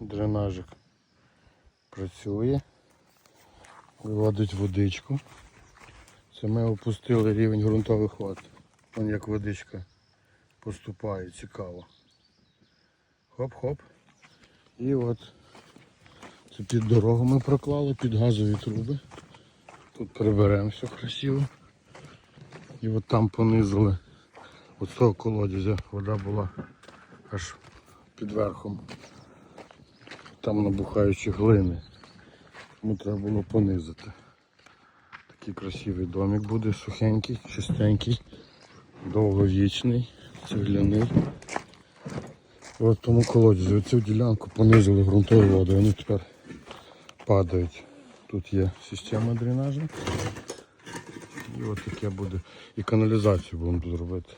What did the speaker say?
дренажик працює, виводить водичку. Це ми опустили рівень ґрунтових вод. Вон як водичка поступає, цікаво. Хоп-хоп. І от це під дорогу ми проклали, під газові труби. Тут приберемо все красиво. І от там понизили. От з колодязя вода була аж під верхом. Там набухаючі глини. Тому треба було понизити. Такий красивий домик буде, сухенький, чистенький, довговічний, цегляний. От тому колодязі оцю ділянку понизили ґрунтові води, вони тепер падають. Тут є система дренажу. І от таке буде. І каналізацію будемо тут робити.